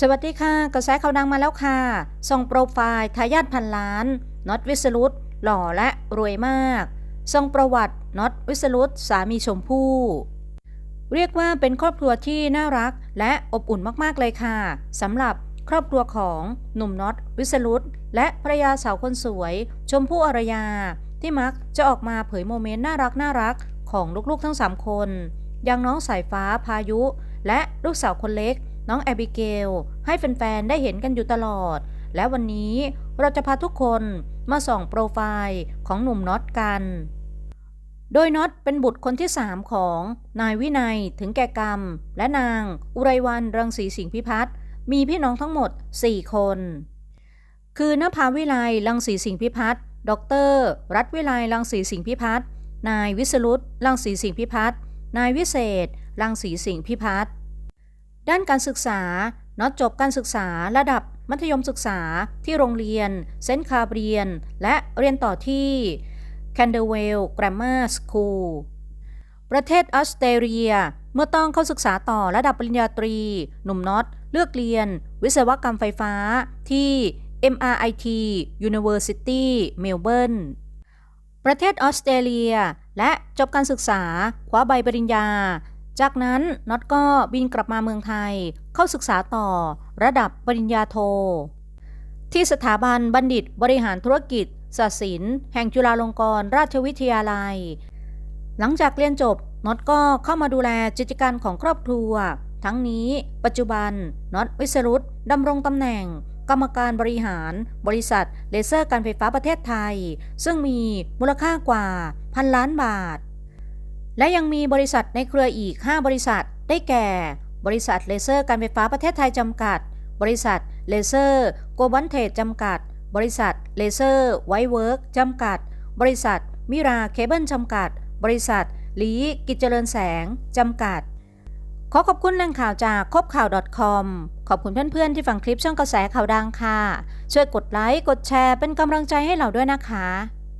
สวัสดีค่ะ กระแสข่าวดังมาแล้วค่ะ ส่งโปรไฟล์ทายาทพันล้านน็อตวิสรุตหล่อและรวยมาก ส่งประวัติน็อตวิสรุตสามีชมพู่เรียกว่าเป็นครอบครัวที่น่ารักและอบอุ่นมากๆเลยค่ะสำหรับครอบครัวของหนุ่มน็อตวิสรุตและภรรยาสาวคนสวย ชมพู่อารยา ที่มักจะออกมาเผยโมเมนต์น่ารักน่ารักของลูกๆทั้ง 3 คนอย่างน้องสายฟ้าพายุ และลูกสาวคนเล็ก น้องแอบิเกล ให้แฟนๆ ได้เห็นกันอยู่ตลอด และวันนี้เราจะพาทุกคนมาส่องโปรไฟล์ของหนุ่มน็อตกัน โดยน็อตเป็นบุตรคนที่ 3 ของนายวินัยถึงแก่กรรม และนางอุไรวันรังสีสิงห์พิพัฒน์มีพี่น้องทั้งหมด 4 คน คือนภาวิไลรังสีสิงห์พิพัฒน์ดอกเตอรรัฐวิไลรังสีสิงห์พิพัฒน์นายวิสรุตรังสีสิงห์พิพัฒน์นายวิเศษรังสีสิงห์พิพัฒน์ ด้านการศึกษาน็อตจบการศึกษาระดับมัธยมศึกษาที่โรงเรียน เซนคาเบียน และเรียนต่อที่ c a n d e r w e l l Grammar School ประเทศออสเตรเลีย เมื่อต้องเข้าศึกษาต่อระดับปริญญาตรี หนุ่มน็อตเลือกเรียน วิศวกรรมไฟฟ้าที่ MRIT University Melbourne ประเทศออสเตรเลีย และจบการศึกษาคว้าใบปริญญา จากนั้นน็อตก็บินกลับมาเมืองไทย เข้าศึกษาต่อ ระดับปริญญาโท ที่สถาบันบัณฑิตบริหารธุรกิจศาสตร์ศิลป์แห่งจุฬาลงกรณราชวิทยาลัย หลังจากเรียนจบน็อตก็เข้ามาดูแลกิจการของครอบครัว ทั้งนี้ปัจจุบันน็อตวิสรุตดำรงตำแหน่ง กรรมการบริหาร บริษัทเลเซอร์การไฟฟ้าประเทศไทย ซึ่งมีมูลค่ากว่าพันล้านบาท และยังมีบริษัทในเครืออีก 5 บริษัท ได้แก่ บริษัทเลเซอร์การไฟฟ้าประเทศไทยจำกัด บริษัทเลเซอร์โกบอลเทจจำกัด บริษัทเลเซอร์ไวเวิร์กจำกัด บริษัทมิราเคเบิลจำกัด บริษัทลีกิจเจริญแสงจำกัด ขอขอบคุณแหล่งข่าวจากคบข่าว .com ขอบคุณเพื่อนๆที่ฟังคลิปช่องกระแสข่าวดังค่ะ ช่วยกดไลค์ กดแชร์เป็นกำลังใจให้เราด้วยนะคะ